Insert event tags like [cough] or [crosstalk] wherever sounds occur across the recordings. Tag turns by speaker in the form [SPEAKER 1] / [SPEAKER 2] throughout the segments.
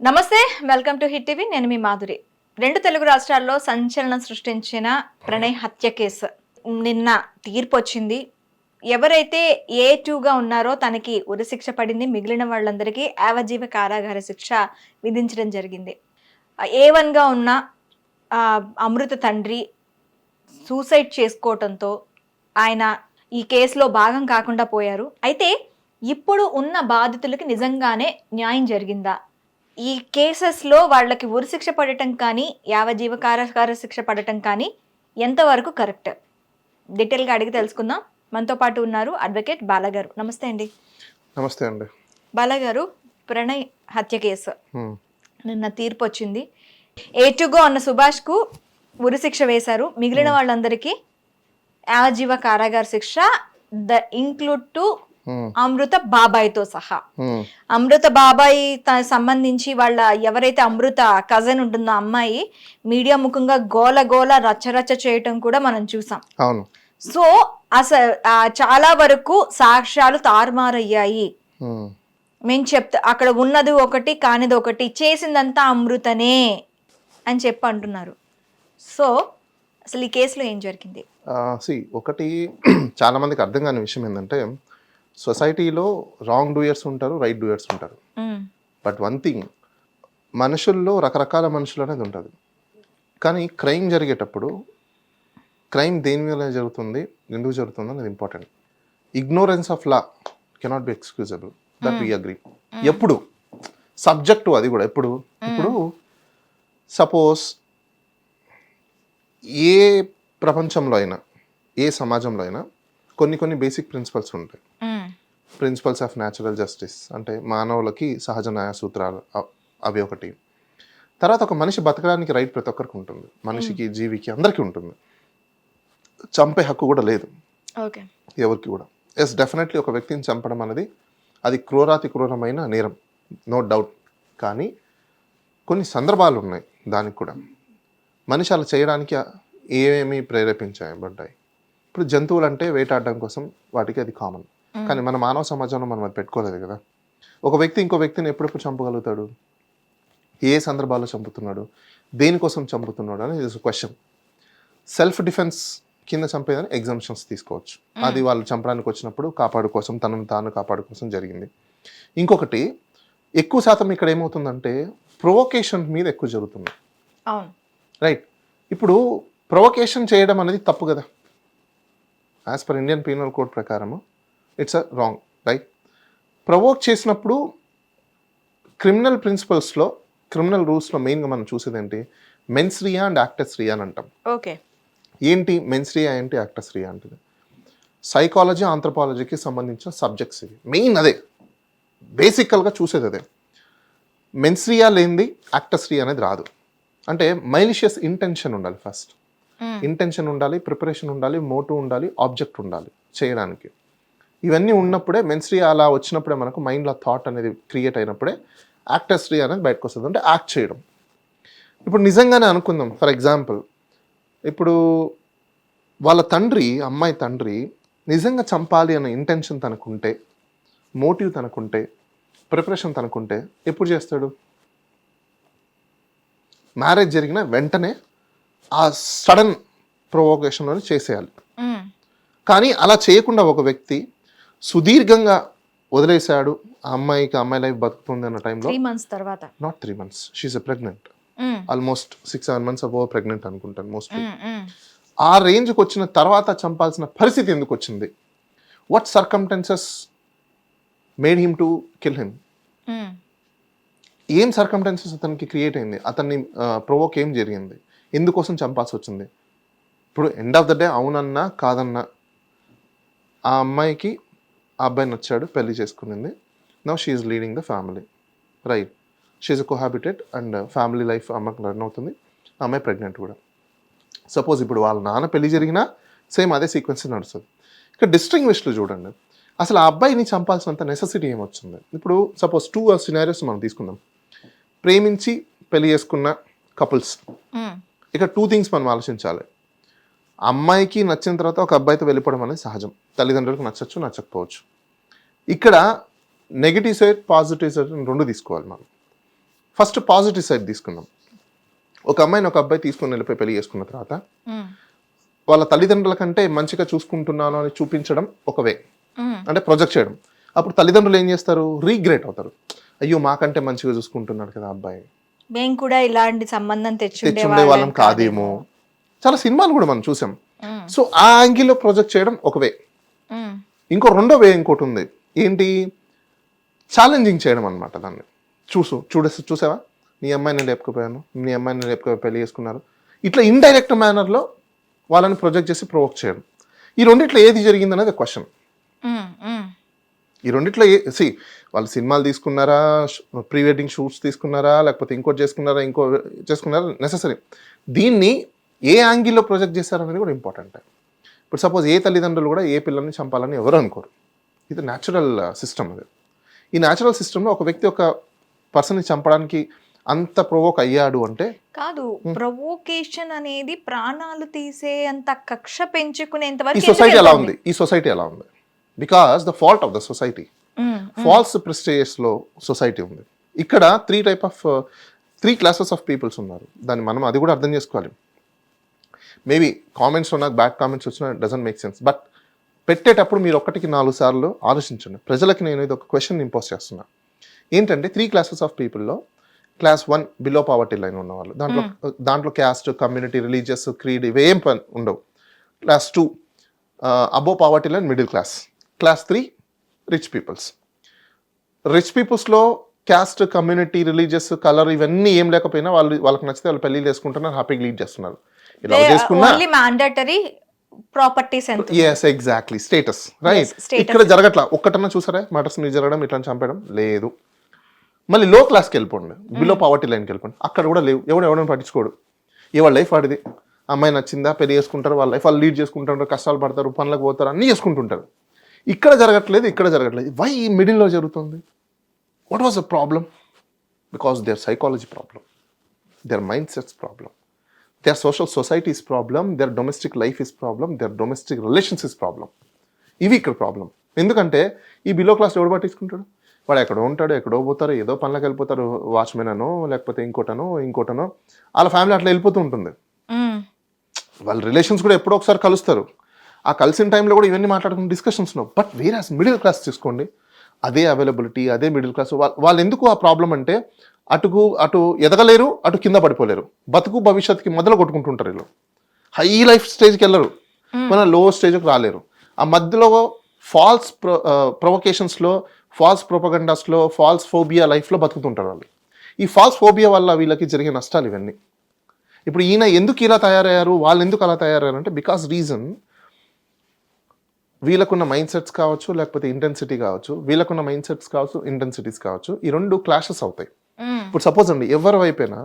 [SPEAKER 1] నమస్తే welcome to hit TV. నేను మీ మాధురి. రెండు తెలుగు రాష్ట్రాల్లో సంచలనం సృష్టించిన ప్రణయ్ హత్య కేసు. నిన్న తీర్పు వచ్చింది. ఎవరైతే ఏ టూగా ఉన్నారో తనకి ఉరిశిక్ష పడింది. మిగిలిన వాళ్ళందరికీ యావజీవ కారాగార శిక్ష విధించడం జరిగింది. ఏ వన్గా ఉన్న అమృత తండ్రి సూసైడ్ చేసుకోవటంతో ఆయన ఈ కేసులో భాగం కాకుండా పోయారు. అయితే ఇప్పుడు ఉన్న బాధితులకి నిజంగానే న్యాయం జరిగిందా? ఈ కేసెస్లో వాళ్ళకి ఉరిశిక్ష పడటం కానీ యావజ్జీవ కారాగార శిక్ష పడటం కానీ ఎంతవరకు కరెక్ట్? డీటెయిల్గా అడిగి తెలుసుకుందాం. మనతో పాటు ఉన్నారు అడ్వకేట్ బాలగారు. నమస్తే అండి.
[SPEAKER 2] నమస్తే అండి.
[SPEAKER 1] బాలగారు ప్రణయ్ హత్య కేసు. నిన్న తీర్పు వచ్చింది. ఏటుగో అన్న సుభాష్కు ఉరిశిక్ష వేశారు. మిగిలిన వాళ్ళందరికీ యావజ్జీవ కారాగార శిక్ష ద ఇంక్లూడ్ టు అమృత బాబాయ్తో సహా.
[SPEAKER 2] హ్మ్.
[SPEAKER 1] అమృత బాబాయ్ త- సంబంధించి వాళ్ళ ఎవరైతే అమృత కజన్ ఉంటుందో అమ్మాయి మీడియా ముఖంగా గోల గోల రచ్చరచ్చ చేయటం కూడా మనం చూసాం.
[SPEAKER 2] అవును.
[SPEAKER 1] సో అసలు చాలా వరకు సాక్ష్యాలు తారుమారయ్యాయి. మేము చెప్తా అక్కడ ఉన్నది ఒకటి కానిది ఒకటి చేసిందంతా అమృతనే అని చెప్పి అంటున్నారు. సో అసలు ఈ కేసులో ఏం జరిగింది?
[SPEAKER 2] సి ఒకటి చాలా మందికి అర్థం కాని విషయం ఏంటంటే సొసైటీలో రాంగ్ డూయర్స్ ఉంటారు రైట్ డూయర్స్ ఉంటారు. బట్ వన్ థింగ్ మనుషుల్లో రకరకాల మనుషులు అనేది ఉంటుంది. కానీ క్రైమ్ జరిగేటప్పుడు క్రైమ్ దేని వల్ల జరుగుతుంది ఎందుకు జరుగుతుంది అనేది important. Ignorance of law cannot be excusable. That we agree ఎప్పుడు? సబ్జెక్టు అది కూడా ఎప్పుడు? ఇప్పుడు సపోజ్ ఏ ప్రపంచంలో అయినా ఏ సమాజంలో అయినా కొన్ని కొన్ని బేసిక్ ప్రిన్సిపల్స్ ఉంటాయి. ప్రిన్సిపల్స్ ఆఫ్ న్యాచురల్ జస్టిస్ అంటే మానవులకి సహజ న్యాయ సూత్రాలు అవి ఒకటి. తర్వాత ఒక మనిషి బతకడానికి రైట్ ప్రతి ఒక్కరికి ఉంటుంది. మనిషికి జీవికి అందరికీ ఉంటుంది. చంపే హక్కు కూడా లేదు. ఎవరికి కూడా. ఎస్ డెఫినెట్లీ ఒక వ్యక్తిని చంపడం అనేది అది క్రూరాతి క్రూరమైన నేరం. నో డౌట్ కానీ కొన్ని సందర్భాలు ఉన్నాయి దానికి కూడా. మనిషి అలా చేయడానికి ఏమేమి ప్రేరేపించబడ్డాయి ఇప్పుడు జంతువులు అంటే వేటాడడం కోసం వాటికి అది కామన్ కానీ మన మానవ సమాజంలో మనం అది పెట్టుకోలేదు కదా. ఒక వ్యక్తి ఇంకో వ్యక్తిని ఎప్పుడెప్పుడు చంపగలుగుతాడు? ఏ సందర్భాల్లో చంపుతున్నాడు? దేనికోసం చంపుతున్నాడు అనేది ఇస్ క్వశ్చన్ సెల్ఫ్ డిఫెన్స్ కింద చంపేదని ఎగ్జామ్షన్స్ తీసుకోవచ్చు. అది వాళ్ళు చంపడానికి వచ్చినప్పుడు కాపాడు కోసం తనను తాను కాపాడు కోసం జరిగింది. ఇంకొకటి ఎక్కువ శాతం ఇక్కడ ఏమవుతుందంటే ప్రొవొకేషన్ మీద ఎక్కువ జరుగుతుంది. రైట్ ఇప్పుడు ప్రొవొకేషన్ చేయడం అనేది తప్పు కదా. As per Indian penal code ప్రకారము it's a wrong right provoke చేసినప్పుడు క్రిమినల్ ప్రిన్సిపల్స్లో క్రిమినల్ రూల్స్లో మెయిన్గా మనం చూసేది ఏంటి మెన్స్రియా అండ్ యాక్టస్రియా అని అంటాం.
[SPEAKER 1] ఓకే.
[SPEAKER 2] ఏంటి? మెన్స్రియా ఏంటి? యాక్టస్రియా అంటే సైకాలజీ ఆంథ్రపాలజీకి సంబంధించిన సబ్జెక్ట్స్ ఇవి. మెయిన్ అదే. బేసికల్గా చూసేది అదే. మెన్స్రియా లేనిది యాక్టస్రియా అనేది రాదు. అంటే మైలిషియస్ ఇంటెన్షన్ ఉండాలి ఫస్ట్. ఇంటెన్షన్ ఉండాలి ప్రిపరేషన్ ఉండాలి మోటివ్ ఉండాలి ఆబ్జెక్ట్ ఉండాలి చేయడానికి. ఇవన్నీ ఉన్నప్పుడే మెన్స్రియా అలా వచ్చినప్పుడే మనకు మైండ్లో థాట్ అనేది క్రియేట్ అయినప్పుడే యాక్టస్రీ అనేది బయటకు వస్తుంది. అంటే యాక్ట్ చేయడం. ఇప్పుడు నిజంగానే అనుకుందాం. ఫర్ ఎగ్జాంపుల్ ఇప్పుడు వాళ్ళ తండ్రి అమ్మాయి తండ్రి నిజంగా చంపాలి అనే ఇంటెన్షన్ తనకుంటే మోటివ్ తనకుంటే ప్రిపరేషన్ తనకుంటే ఎప్పుడు చేస్తాడు? మ్యారేజ్ జరిగిన వెంటనే ఆ సడన్ ప్రొవోకేషన్లో చేసేయాలి. కానీ అలా చేయకుండా ఒక వ్యక్తి సుదీర్ఘంగా వదిలేశాడు ఆ అమ్మాయికి అమ్మాయి లైఫ్ బతుకుతుంది అన్న టైంలో.
[SPEAKER 1] త్రీ మంత్స్ తర్వాత.
[SPEAKER 2] Not three months she a pregnant. Almost six seven months above pregnant అనుకుంటాను మోస్ట్లీ
[SPEAKER 1] మ్మ్. మ్మ్.
[SPEAKER 2] ఆ రేంజ్కి వచ్చిన తర్వాత చంపాల్సిన పరిస్థితి ఎందుకు వచ్చింది? What circumstances made him to kill him. ఏం సర్కమ్టెన్సెస్ అతనికి క్రియేట్ అయింది? అతన్ని ప్రొవోక్ ఏం జరిగింది? ఎందుకోసం చంపాల్సి వచ్చింది? ఇప్పుడు ఎండ్ ఆఫ్ ద డే అవునన్నా కాదన్నా ఆ అమ్మాయికి ఆ అబ్బాయి నచ్చాడు పెళ్ళి చేసుకునింది. Now she's leading the family right she's cohabited and family life అమ్మకి రన్ అవుతుంది. అమ్మాయి ప్రెగ్నెంట్ కూడా. సపోజ్ ఇప్పుడు వాళ్ళ నాన్న పెళ్ళి జరిగినా సేమ్ అదే సీక్వెన్స్ నడుస్తుంది. ఇక డిస్టింగ్విష్లు చూడండి. అసలు ఆ అబ్బాయిని చంపాల్సినంత నెసెసిటీ ఏమొచ్చింది? ఇప్పుడు సపోజ్ టూ సినారియోస్ మనం తీసుకుందాం. ప్రేమించి పెళ్ళి చేసుకున్న కపుల్స్. ఇక టూ థింగ్స్ మనం ఆలోచించాలి. అమ్మాయికి నచ్చిన తర్వాత ఒక అబ్బాయితో వెళ్ళిపోవడం అనేది సహజం. తల్లిదండ్రులకు నచ్చచ్చు నచ్చకపోవచ్చు. ఇక్కడ నెగిటివ్ సైడ్ పాజిటివ్ సైడ్ రెండు తీసుకోవాలి మనం. ఫస్ట్ పాజిటివ్ సైడ్ తీసుకుందాం. ఒక అమ్మాయిని ఒక అబ్బాయి తీసుకుని వెళ్ళిపోయి పెళ్ళి చేసుకున్న తర్వాత వాళ్ళ తల్లిదండ్రుల కంటే మంచిగా చూసుకుంటున్నాను అని చూపించడం ఒక వే. అంటే ప్రొజెక్ట్ చేయడం. అప్పుడు తల్లిదండ్రులు ఏం చేస్తారు? రీగ్రెట్ అవుతారు. అయ్యో మాకంటే మంచిగా చూసుకుంటున్నాడు కదా అబ్బాయి.
[SPEAKER 1] మేము కూడా ఇలాంటి సంబంధం తెచ్చుండే
[SPEAKER 2] వాళ్ళం కాదేమో. చాలా సినిమాలు కూడా మనం చూసాం. సో ఆ యాంగిల్లో ప్రొజెక్ట్ చేయడం ఒక వే. ఇంకో రెండో వే ఇంకోటి ఉంది. ఏంటి? ఛాలెంజింగ్ చేయడం అనమాట దాన్ని. చూసు చూడ చూసావా? నీ అమ్మాయిని లేపుకుపోయాను. నీ అమ్మాయిని లేపుకుపోయి పెళ్ళి చేసుకున్నారు. ఇట్లా ఇండైరెక్ట్ మేనర్లో వాళ్ళని ప్రొజెక్ట్ చేసి ప్రొవోక్ చేయడం. ఈ రెండిట్లో ఏది జరిగిందనేది క్వశ్చన్
[SPEAKER 1] ఉమ్, ఉమ్,
[SPEAKER 2] ఈ రెండిట్లో ఏ సి వాళ్ళు సినిమాలు తీసుకున్నారా? ప్రీ వెడ్డింగ్ షూట్స్ తీసుకున్నారా? లేకపోతే ఇంకోటి చేసుకున్నారా? ఇంకో చేసుకున్నారా? నెససరీ దీన్ని ఏ యాంగిల్లో ప్రొజెక్ట్ చేశారనేది కూడా ఇంపార్టెంట్. ఇప్పుడు సపోజ్ ఏ తల్లిదండ్రులు కూడా ఏ పిల్లల్ని చంపాలని ఎవరు అనుకోరు. ఇది న్యాచురల్ సిస్టమ్ అది. ఈ న్యాచురల్ సిస్టంలో ఒక వ్యక్తి ఒక పర్సన్ని చంపడానికి అంత ప్రొవోక్ అయ్యాడు అంటే?
[SPEAKER 1] కాదు ప్రొవోకేషన్ అనేది ప్రాణాలు తీసే అంత కక్ష పెంచుకునేంత
[SPEAKER 2] ఈ
[SPEAKER 1] వరకు
[SPEAKER 2] సొసైటీ
[SPEAKER 1] ఎందుకు
[SPEAKER 2] ఎలా? ఉంది? ఈ సొసైటీ ఎలా ఉంది? Because the fault of the society false ప్రెస్టేజెస్లో society ఉంది. ఇక్కడ three type of three classes of peoples ఉన్నారు. దాన్ని మనం అది కూడా అర్థం చేసుకోవాలి. మేబీ కామెంట్స్లో నాకు బ్యాడ్ కామెంట్స్ వచ్చినా డజంట్ మేక్ సెన్స్ బట్ పెట్టేటప్పుడు మీరు ఒక్కటికి నాలుగు సార్లు ఆలోచించండి. ప్రజలకి నేను ఇది ఒక క్వశ్చన్ ఇంపోజ్ చేస్తున్నా. ఏంటంటే three classes of పీపుల్లో class one below poverty line ఉన్నవాళ్ళు. దాంట్లో దాంట్లో క్యాస్ట్ కమ్యూనిటీ రిలీజియస్ క్రీడ్ ఇవేం పని ఉండవు. Class two above poverty line middle class class three rich peoples rich పీపుల్స్లో caste community religious colour ఇవన్నీ ఏం లేకపోయినా వాళ్ళు వాళ్ళకి నచ్చితే వాళ్ళు పెళ్ళి చేసుకుంటున్నారు హ్యాపీగా లీడ్ చేస్తున్నారు. ఇలా చేసుకున్నా
[SPEAKER 1] properties
[SPEAKER 2] yes exactly status right. ఇక్కడ జరగట్లా. ఒక్కటన్నా చూసారా? మటర్స్ మీరు జరగడం ఇట్లా చంపడం లేదు. మళ్ళీ లో క్లాస్కి వెళ్ళిపోండి. బిలో పావర్టీ లైన్కి వెళ్ళిపోండి. అక్కడ కూడా లేవు. ఎవడు ఎవడని పట్టించుకోడు. ఎవరి లైఫ్ వాడిది. అమ్మాయి నచ్చిందా? పెళ్ళి చేసుకుంటారు. వాళ్ళ లైఫ్ వాళ్ళు లీడ్ చేసుకుంటారు. కష్టాలు పడతారు. పనులకు పోతారు. అన్నీ చేసుకుంటుంటారు. ఇక్కడ జరగట్లేదు ఇక్కడ జరగట్లేదు. వై ఈ మిడిల్లో జరుగుతుంది? What was the problem because there psychology problem their mindsets problem. Their social society is problem their domestic life is problem their domestic relations is problem. ఇవి ఇక్కడ ప్రాబ్లం ఎందుకంటే ఈ బిలో క్లాస్ ఎవడు పట్టించుకుంటాడు? వాడు ఎక్కడో ఉంటాడు ఎక్కడో పోతారు ఏదో పనులకు వెళ్ళిపోతారు వాచ్మెన్ అనో లేకపోతే ఇంకోటనో ఇంకోటనో వాళ్ళ ఫ్యామిలీ అట్లా వెళ్ళిపోతూ ఉంటుంది. వాళ్ళ రిలేషన్స్ కూడా ఎప్పుడో ఒకసారి కలుస్తారు. ఆ కలిసిన టైంలో కూడా ఇవన్నీ మాట్లాడుకున్న డిస్కషన్స్ ఉన్నావు. బట్ వేరే మిడిల్ క్లాస్ తీసుకోండి అదే అవైలబిలిటీ అదే మిడిల్ క్లాస్ వాళ్ళు ఎందుకు ఆ ప్రాబ్లం అంటే అటుకు అటు ఎదగలేరు అటు కింద పడిపోలేరు. బతుకు భవిష్యత్తుకి మొదలు కొట్టుకుంటుంటారు వీళ్ళు. హై లైఫ్ స్టేజ్కి వెళ్ళరు. మన లో స్టేజ్కి రాలేరు. ఆ మధ్యలో ఫాల్స్ ప్రొ ప్రొవకేషన్స్లో ఫాల్స్ ప్రొపగండాస్లో ఫాల్స్ ఫోబియా లైఫ్లో బతుకుతుంటారు వాళ్ళు. ఈ ఫాల్స్ ఫోబియా వల్ల వీళ్ళకి జరిగే నష్టాలు ఇవన్నీ. ఇప్పుడు ఈయన ఎందుకు ఇలా తయారయ్యారు వాళ్ళు ఎందుకు అలా తయారయ్యారు అంటే బికాస్ రీజన్ వీళ్ళకున్న మైండ్ సెట్స్ కావచ్చు లేకపోతే ఇంటెన్సిటీ కావచ్చు వీళ్ళకున్న మైండ్ సెట్స్ కావచ్చు ఇంటెన్సిటీస్ కావచ్చు ఈ రెండు క్లాషెస్ అవుతాయి. ఇప్పుడు సపోజ్ అండి ఎవరి వైపైనా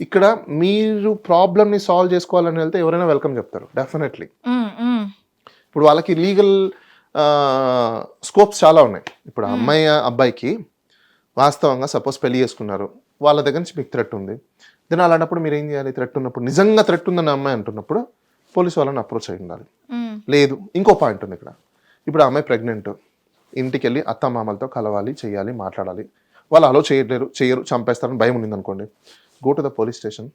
[SPEAKER 2] ఇక్కడ మీరు ప్రాబ్లమ్ని సాల్వ్ చేసుకోవాలని వెళ్తే ఎవరైనా వెల్కమ్ చెప్తారు డెఫినెట్లీ
[SPEAKER 1] ఉమ్, ఉమ్,
[SPEAKER 2] ఇప్పుడు వాళ్ళకి లీగల్ స్కోప్స్ చాలా ఉన్నాయి. ఇప్పుడు అమ్మాయి అబ్బాయికి వాస్తవంగా సపోజ్ పెళ్ళి చేసుకున్నారు వాళ్ళ దగ్గర నుంచి మీకు థ్రెట్ ఉంది. దెన్ అలాంటప్పుడు మీరు ఏం చేయాలి? థ్రెట్ ఉన్నప్పుడు నిజంగా థ్రెట్ ఉందని అమ్మాయి అంటున్నప్పుడు పోలీస్ వాళ్ళని అప్రోచ్ అయి ఉండాలి. లేదు ఇంకో పాయింట్ ఉంది ఇక్కడ. ఇప్పుడు ఆ అమ్మాయి ప్రెగ్నెంట్ ఇంటికి వెళ్ళి అత్త మామలతో కలవాలి చేయాలి మాట్లాడాలి. వాళ్ళు అలో చేయలేరు చేయరు చంపేస్తారని భయం ఉంది అనుకోండి. Go to the police station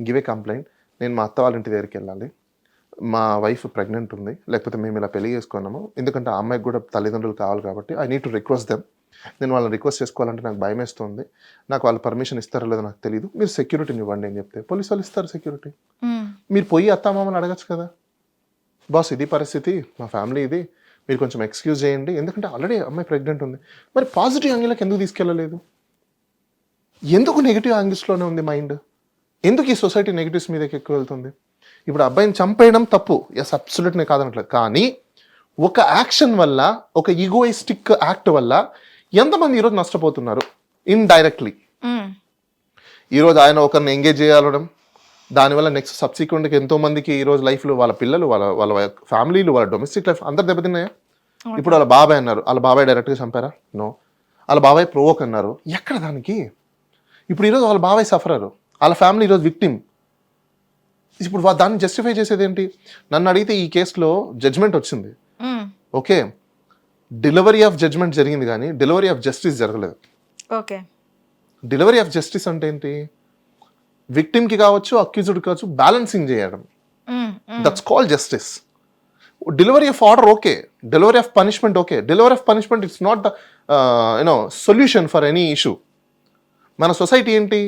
[SPEAKER 2] give a complaint నేను మా అత్త వాళ్ళ ఇంటి దగ్గరికి వెళ్ళాలి. మా వైఫ్ ప్రెగ్నెంట్ ఉంది. లేకపోతే మేము ఇలా పెళ్ళి చేసుకున్నాము. ఎందుకంటే ఆ అమ్మాయికి కూడా తల్లిదండ్రులు కావాలి కాబట్టి I need to request them నేను వాళ్ళని రిక్వెస్ట్ చేసుకోవాలంటే నాకు భయం వేస్తుంది. నాకు వాళ్ళు పర్మిషన్ ఇస్తారో లేదో నాకు తెలియదు మీరు సెక్యూరిటీని ఇవ్వండి అని చెప్తే పోలీస్ వాళ్ళు ఇస్తారు సెక్యూరిటీ
[SPEAKER 1] ఉమ్,
[SPEAKER 2] మీరు పోయి అత్తామామని అడగచ్చు కదా. బాస్ ఇది పరిస్థితి. మా ఫ్యామిలీ ఇది. మీరు కొంచెం ఎక్స్క్యూజ్ చేయండి. ఎందుకంటే ఆల్రెడీ అమ్మాయి ప్రెగ్నెంట్ ఉంది. మరి పాజిటివ్ యాంగిల్కి ఎందుకు తీసుకెళ్ళలేదు? ఎందుకు నెగిటివ్ యాంగిల్స్లోనే ఉంది మైండ్ ఎందుకు ఈ సొసైటీ నెగిటివ్స్ మీదకి ఎక్కువ వెళ్తుంది? ఇప్పుడు అబ్బాయిని చంపేయడం తప్పు. ఎస్ అబ్సల్యూట్ నేను కాదనట్లేదు. కానీ ఒక యాక్షన్ వల్ల ఒక ఈగోయిస్టిక్ యాక్ట్ వల్ల ఎంతమంది ఈరోజు నష్టపోతున్నారు? ఇండైరెక్ట్లీ
[SPEAKER 1] ఉమ్,
[SPEAKER 2] ఈరోజు ఆయన ఒకరిని ఎంగేజ్ చేయాలడం దానివల్ల నెక్స్ట్ సబ్సిక్వెంట్గా ఎంతో మందికి ఈ రోజు లైఫ్లో వాళ్ళ పిల్లలు వాళ్ళ వాళ్ళ ఫ్యామిలీలు వాళ్ళ డొమెస్టిక్ లైఫ్ అందరు దెబ్బతిన్నాయా? ఇప్పుడు వాళ్ళ బాబాయ్ అన్నారు వాళ్ళ బాబాయ్ డైరెక్ట్గా చంపారా? నో వాళ్ళ బాబాయ్ ప్రోవోక్ అన్నారు. ఎక్కడ దానికి? ఇప్పుడు ఈరోజు వాళ్ళ బాబాయ్ సఫరరు వాళ్ళ ఫ్యామిలీ ఈరోజు విక్టిమ్ ఇప్పుడు దాన్ని జస్టిఫై చేసేది ఏంటి? నన్ను అడిగితే ఈ కేసులో జడ్జ్మెంట్ వచ్చింది. ఓకే. డెలివరీ ఆఫ్ జడ్జ్మెంట్ జరిగింది కానీ డెలివరీ ఆఫ్ జస్టిస్ జరగలేదు.
[SPEAKER 1] ఓకే.
[SPEAKER 2] డెలివరీ ఆఫ్ జస్టిస్ అంటే ఏంటి? విక్టిమ్కి కావచ్చు అక్యూజ్డ్ కావచ్చు బ్యాలెన్సింగ్ చేయడం. That's call justice delivery of order okay delivery of punishment okay delivery of punishment it's not the uno solution for any issue మన society ఏంటి?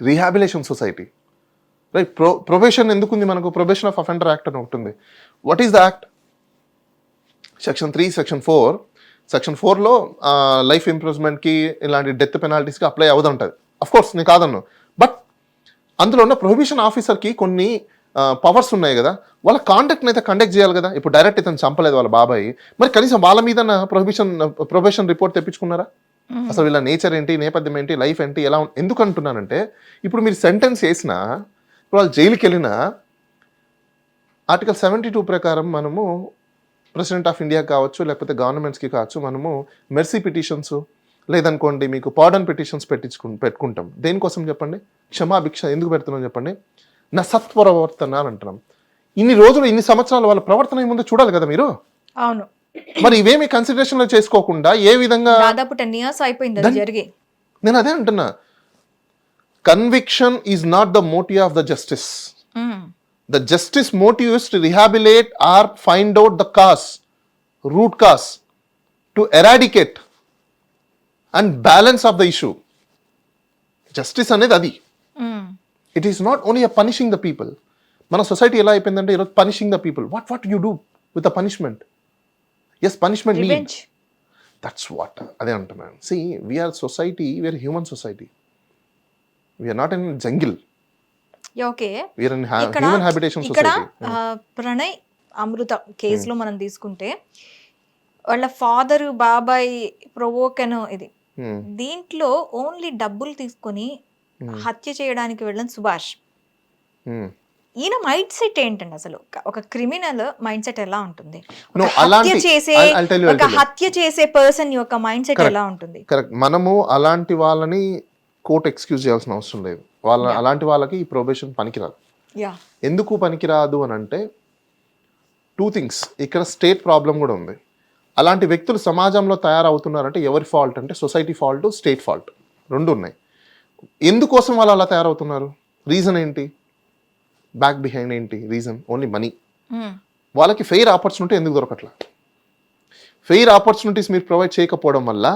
[SPEAKER 2] Rehabilitation society right pro probation ఎందుకుంది మనకు? ప్రొబేషన్ ఆఫ్ అఫెండర్ యాక్ట్ అని ఉంటుంది what is the act section three section four section ఫోర్లో life ఇంప్రూవ్మెంట్కి ఇలాంటి death పెనాల్టీస్కి apply అవ్వదంటుంది. అఫ్ కోర్స్ నేను కాదన్ను. అందులో ఉన్న ప్రొహిబిషన్ ఆఫీసర్కి కొన్ని పవర్స్ ఉన్నాయి కదా. వాళ్ళ కాంటాక్ట్ని అయితే కండక్ట్ చేయాలి కదా. ఇప్పుడు డైరెక్ట్ ఇతను చంపలేదు వాళ్ళ బాబాయ్. మరి కనీసం వాళ్ళ మీద ప్రొహిబిషన్ ప్రొబేషన్ రిపోర్ట్ తెప్పించుకున్నారా? అసలు వీళ్ళ నేచర్ ఏంటి నేపథ్యం ఏంటి లైఫ్ ఏంటి ఎలా ఎందుకు అంటున్నానంటే ఇప్పుడు మీరు సెంటెన్స్ చేసినా ఇప్పుడు వాళ్ళు జైలుకి వెళ్ళినా ఆర్టికల్ సెవెంటీ టూ ప్రకారం మనము ప్రెసిడెంట్ ఆఫ్ ఇండియా కావచ్చు లేకపోతే గవర్నమెంట్స్కి కావచ్చు మనము మెర్సీ పిటిషన్స్ లేదనుకోండి మీకు పార్డన్ పిటిషన్స్ పెట్టించుకు పెట్టుకుంటాం. దేనికోసం చెప్పండి? క్షమాభిక్ష ఎందుకు పెడుతున్నాం చెప్పండి? నా సత్ప్రవర్తన అని అంటున్నాం ఇన్ని రోజులు ఇన్ని సంవత్సరాలు వాళ్ళ ప్రవర్తన ఏముందో చూడాలి కదా మీరు?
[SPEAKER 1] అవును.
[SPEAKER 2] మరి ఇవేమి కన్సిడరేషన్లో చేసుకోకుండా ఏ విధంగా
[SPEAKER 1] దాదాపు టెన్ ఇయర్స్ అయిపోయింది జరిగి.
[SPEAKER 2] నేను అదే అంటున్నా. Conviction is not the motive of the justice
[SPEAKER 1] hmm.
[SPEAKER 2] the justice motive is to rehabilitate or find out the cause, root cause, to and balance of the issue. Justice అనేది అది. It is not only punishing the people మన society ఎలా అయిపోయిందంటే ఈరోజు punishing the people what what you do with the punishment yes punishment that's what అదే అంటున్నాను see we are society we are human society we are not in jungle
[SPEAKER 1] okay ఇక్కడ
[SPEAKER 2] human habitation
[SPEAKER 1] ఇక్కడ
[SPEAKER 2] society
[SPEAKER 1] ఆ, ప్రణయ్ అమృత కేసులో మనం తీసుకుంటే వాళ్ళ father బాబాయ్ ప్రొవోక్ అని ఇది. దీంట్లో ఓన్లీ డబ్బులు తీసుకొని హత్య చేయడానికి వెళ్ళిన సుభాష్. ఈయన మైండ్ సెట్ ఏంటండి అసలు? ఒక- క్రిమినల్ మైండ్ సెట్ ఎలా ఉంటుంది? హత్య చేసే ఒక. హత్య చేసే పర్సన్ యొక్క మైండ్ సెట్. ఎలా ఉంటుంది?
[SPEAKER 2] కరెక్ట్ మనము అలాంటి వాళ్ళని కోర్ట్ ఎక్స్క్యూజ్ చేయాల్సిన అవసరం లేదు. వాళ్ళ అలాంటి వాళ్ళకి ఈ ప్రొబేషన్ పనికిరాదు.
[SPEAKER 1] యా
[SPEAKER 2] ఎందుకు పనికిరాదు అని అంటే టూ థింగ్స్ ఇక్కడ స్టేట్ ప్రాబ్లం కూడా ఉంది. అలాంటి వ్యక్తులు సమాజంలో తయారవుతున్నారంటే ఎవరి ఫాల్ట్ అంటే సొసైటీ ఫాల్ట్ స్టేట్ ఫాల్ట్ రెండు ఉన్నాయి. ఎందుకోసం వాళ్ళు అలా తయారవుతున్నారు? రీజన్ ఏంటి? బ్యాక్ బిహైండ్ ఏంటి? రీజన్ ఓన్లీ మనీ వాళ్ళకి ఫెయిర్ ఆపర్చునిటీ ఎందుకు దొరకట్లా? ఫెయిర్ ఆపర్చునిటీస్ మీరు ప్రొవైడ్ చేయకపోవడం వల్ల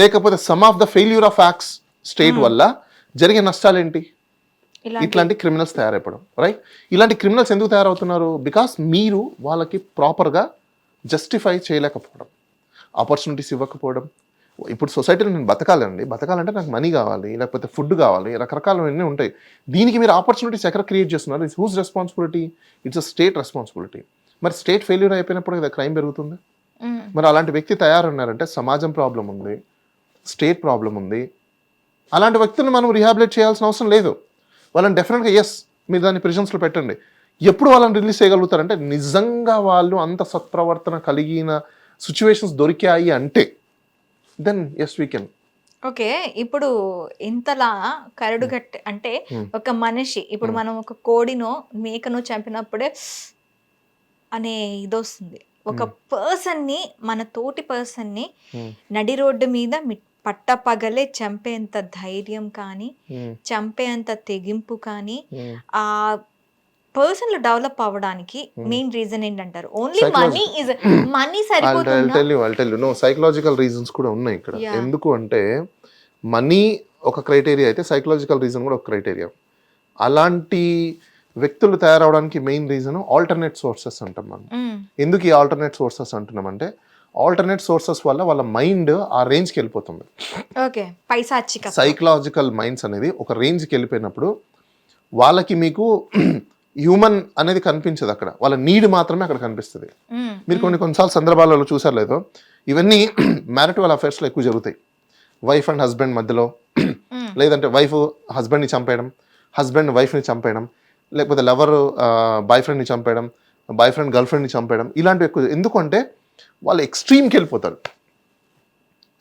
[SPEAKER 2] లేకపోతే some of the failure of acts state వల్ల జరిగే నష్టాలు ఏంటి? ఇట్లాంటి క్రిమినల్స్ తయారైపోవడం రైట్ ఇలాంటి క్రిమినల్స్ ఎందుకు తయారవుతున్నారు? బికాస్ మీరు వాళ్ళకి ప్రాపర్గా జస్టిఫై చేయలేకపోవడం. ఆపర్చునిటీస్ ఇవ్వకపోవడం. ఇప్పుడు సొసైటీలో నేను బతకాలండి. బతకాలంటే నాకు మనీ కావాలి లేకపోతే ఫుడ్ కావాలి రకరకాలవన్నీ ఉంటాయి. దీనికి మీరు ఆపర్చునిటీస్ ఎక్కడ క్రియేట్ చేస్తున్నారు? It's whose responsibility it's a state responsibility మరి స్టేట్ ఫెయిల్యూర్ అయిపోయినప్పుడు కదా క్రైమ్ పెరుగుతుంది.
[SPEAKER 1] మ్మ్.
[SPEAKER 2] మరి అలాంటి వ్యక్తి తయారున్నారంటే సమాజం ప్రాబ్లం ఉంది స్టేట్ ప్రాబ్లం ఉంది. అలాంటి వ్యక్తులను మనం రిహాబిలేట్ చేయాల్సిన అవసరం లేదు. వాళ్ళని డెఫినెట్గా ఎస్ మీరు దాన్ని ప్రిజన్స్లో పెట్టండి. ఎప్పుడు వాళ్ళని రిలీజ్ చేయగలుగుతారంటే నిజంగా వాళ్ళు అంత సత్ప్రవర్తన కలిగిన సిచ్యువేషన్స్ దొరికాయి అంటే then yes we can
[SPEAKER 1] okay ఇప్పుడు ఇంతలా కరడు కట్టి అంటే ఒక మనిషి ఇప్పుడు మనం ఒక కోడినో మేకనో చంపినప్పుడే అనే ఇది వస్తుంది ఒక పర్సన్ని మన తోటి పర్సన్ని నడి రోడ్డు మీద మి- పట్టపగలే చంపేంత ధైర్యం కానీ చంపేంత తెగింపు కానీ ఆ పర్సన్లో డెవలప్ అవ్వడానికి మెయిన్ రీజన్ ఏంటంటారు? ఓన్లీ మనీ ఇస్ మనీ సరిపోతుందా?
[SPEAKER 2] నో సైకలాజికల్ రీజన్స్ కూడా ఉన్నాయి ఇక్కడ. ఎందుకు అంటే మనీ ఒక క్రైటీరియా అయితే సైకలాజికల్ రీజన్ కూడా ఒక క్రైటీరియా అలాంటి వ్యక్తులు తయారవడానికి మెయిన్ రీజన్ ఆల్టర్నేట్ సోర్సెస్ అంటాం మనం.
[SPEAKER 1] మ్మ్.
[SPEAKER 2] ఎందుకు ఈ ఆల్టర్నేట్ సోర్సెస్ అంటున్నామంటే ఆల్టర్నేట్ సోర్సెస్ వల్ల వాళ్ళ మైండ్ ఆ రేంజ్కి వెళ్ళిపోతుంది.
[SPEAKER 1] ఓకే
[SPEAKER 2] సైకలాజికల్ మైండ్స్ అనేది ఒక రేంజ్కి వెళ్ళిపోయినప్పుడు వాళ్ళకి మీకు హ్యూమన్ అనేది కనిపించదు అక్కడ వాళ్ళ నీడ్ మాత్రమే అక్కడ కనిపిస్తుంది. మీరు కొన్ని కొన్నిసార్లు సందర్భాలలో చూసారు లేదో ఇవన్నీ [clears throat] మ్యారిటల్ అఫైర్స్లో ఎక్కువ జరుగుతాయి వైఫ్ అండ్ హస్బెండ్ మధ్యలో. లేదంటే వైఫ్ హస్బెండ్ని చంపేయడం హస్బెండ్ వైఫ్ని చంపేయడం లేకపోతే లవర్ బాయ్ ఫ్రెండ్ని చంపేయడం బాయ్ ఫ్రెండ్ గర్ల్ ఫ్రెండ్ని చంపేయడం ఇలాంటివి ఎక్కువ ఎందుకంటే వాళ్ళు ఎక్స్ట్రీమ్కి వెళ్ళిపోతారు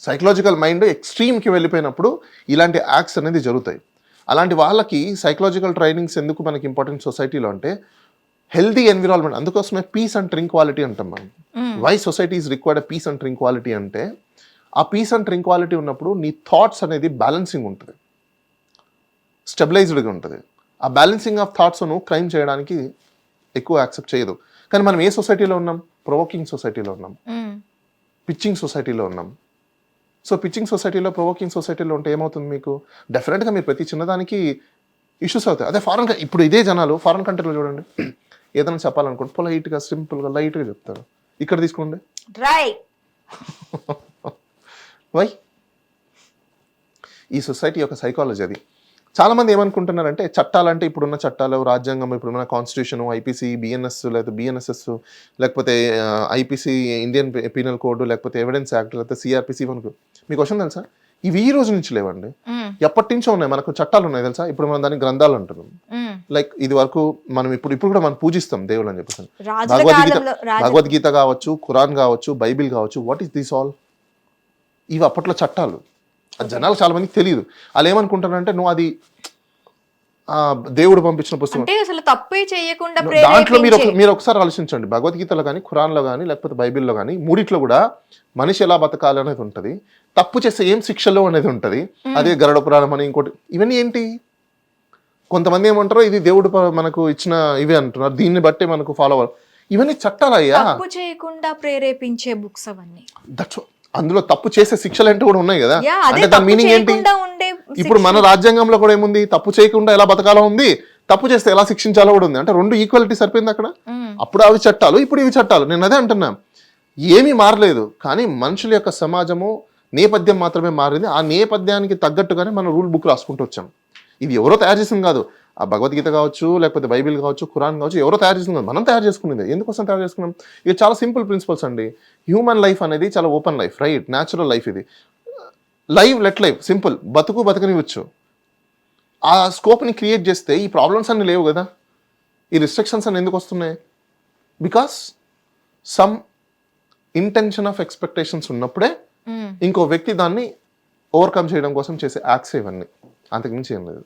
[SPEAKER 2] సైకలాజికల్ మైండ్ ఎక్స్ట్రీమ్కి వెళ్ళిపోయినప్పుడు ఇలాంటి యాక్ట్స్ అనేది జరుగుతాయి అలాంటి వాళ్ళకి సైకలాజికల్ ట్రైనింగ్స్ ఎందుకు మనకి ఇంపార్టెంట్ సొసైటీలో అంటే హెల్దీ ఎన్విరాన్మెంట్ అందుకోసమే పీస్ అండ్ ట్రింక్ క్వాలిటీ అంటాం మనం. Why society is required peace and tranquility అంటే ఆ పీస్ అండ్ ట్రింక్వాలిటీ ఉన్నప్పుడు నీ థాట్స్ అనేది బ్యాలెన్సింగ్ ఉంటుంది. స్టెబిలైజ్డ్గా ఉంటుంది. ఆ బ్యాలెన్సింగ్ ఆఫ్ థాట్స్ను క్రైమ్ చేయడానికి ఎక్కువ యాక్సెప్ట్ చేయదు. కానీ మనం ఏ సొసైటీలో ఉన్నాం? ప్రొవోకింగ్ సొసైటీలో ఉన్నాం. పిచ్చింగ్ సొసైటీలో ఉన్నాం. సో పిచ్చింగ్ సొసైటీలో ప్రొవోకింగ్ సొసైటీలో ఉంటే ఏమవుతుంది మీకు? డెఫినెట్గా మీరు ప్రతి చిన్నదానికి ఇష్యూస్ అవుతాయి. అదే ఫారెన్ ఇప్పుడు ఇదే జనాలు ఫారెన్ కంట్రీలో చూడండి. ఏదైనా చెప్పాలనుకుంటే పొలైట్గా సింపుల్గా లైట్గా చెప్తారు. ఇక్కడ తీసుకోండి.
[SPEAKER 1] డ్రై
[SPEAKER 2] వై [laughs] ఈ సొసైటీ యొక్క సైకాలజీ అది. చాలామంది ఏమనుకుంటున్నారంటే చట్టాలంటే ఇప్పుడున్న చట్టాలు రాజ్యాంగం ఇప్పుడున్న కాన్స్టిట్యూషన్ ఐపీసీ బిఎన్ఎస్ లేకపోతే బిఎన్ఎస్ఎస్ లేకపోతే ఐపీసీ ఇండియన్ పీనల్ కోడ్ లేకపోతే ఎవిడెన్స్ యాక్ట్ లేకపోతే సిఆర్పిసి మనకు మీకు క్వశ్చన్ తెలుసా? ఇవి ఈ రోజు నుంచి లేవండి. ఎప్పటి నుంచో ఉన్నాయి. మనకు చట్టాలు ఉన్నాయి తెలుసా? ఇప్పుడు మనం దాన్ని గ్రంథాలు అంటున్నాం. లైక్ ఇది వరకు మనం ఇప్పుడు ఇప్పుడు కూడా మనం పూజిస్తాం దేవుడు అని చెప్పేసి. భగవద్గీత భగవద్గీత కావచ్చు ఖురాన్ కావచ్చు బైబిల్ కావచ్చు వాట్ ఈస్ దిస్ ఆల్ ఇవి అప్పట్లో చట్టాలు. అది జనాలు చాలా మందికి తెలియదు. వాళ్ళు ఏమనుకుంటారంటే నువ్వు అది దేవుడు పంపించిన పుస్తకం.
[SPEAKER 1] అంటే అసలు తప్పే చేయకుండా
[SPEAKER 2] దాంట్లో మీరు మీరు ఒకసారి ఆలోచించండి. భగవద్గీతలో కానీ ఖురాన్లో కానీ లేకపోతే బైబిల్లో కానీ మూడిట్లో కూడా మనిషి ఎలా బతకాలి అనేది ఉంటుంది. తప్పు చేస్తే ఏం శిక్షలో అనేది ఉంటుంది. అదే గరుడ పురాణం అని ఇంకోటి ఇవన్నీ ఏంటి? కొంతమంది ఏమంటారో ఇది దేవుడు మనకు ఇచ్చిన ఇవే అంటున్నారు. దీన్ని బట్టి మనకు ఫాలో అవ్వాలి. ఇవన్నీ చట్టాలయ్యా
[SPEAKER 1] చేయకుండా ప్రేరేపించే బుక్స్ అవన్నీ.
[SPEAKER 2] దట్స్ అందులో తప్పు చేసే శిక్షలు అంటే కూడా ఉన్నాయి కదా? అంటే దాని మీనింగ్ ఏంటి? ఇప్పుడు మన రాజ్యాంగంలో కూడా ఏముంది? తప్పు చేయకుండా ఎలా బతకాలో ఉంది? తప్పు చేస్తే ఎలా శిక్షించాలో కూడా ఉంది. అంటే రెండు ఈక్వాలిటీ సరిపోయింది అక్కడ. అప్పుడు అవి చట్టాలు ఇప్పుడు ఇవి చట్టాలు. నేను అదే అంటున్నా. ఏమీ మారలేదు కానీ మనుషుల యొక్క సమాజము నేపథ్యం మాత్రమే మారింది. ఆ నేపథ్యానికి తగ్గట్టుగానే మనం రూల్ బుక్ రాసుకుంటూ వచ్చాం. ఇది ఎవరో తయారు చేసింది కాదు. ఆ భగవద్గీత కావచ్చు లేకపోతే బైబిల్ కావచ్చు ఖురాన్ కావచ్చు ఎవరో తయారు కాదు మనం తయారు చేసుకునేది. ఎందుకోసం తయారు చేసుకున్నాం? ఇది చాలా సింపుల్ ప్రిన్సిపల్స్ అండి. హ్యూమన్ లైఫ్ అనేది చాలా open life right? Natural life ఇది. Live let life simple. బతుకు బతకనివచ్చు ఆ స్కోప్ని క్రియేట్ చేస్తే ఈ ప్రాబ్లమ్స్ అన్ని లేవు కదా? ఈ రిస్ట్రిక్షన్స్ అన్ని ఎందుకు వస్తున్నాయి? Because some intention of expectations ఉన్నప్పుడే. ఇంకో వ్యక్తి దాన్ని ఓవర్కమ్ చేయడం కోసం చేసే యాక్ట్స్ ఇవన్నీ. అంతకుమించి ఏం లేదు.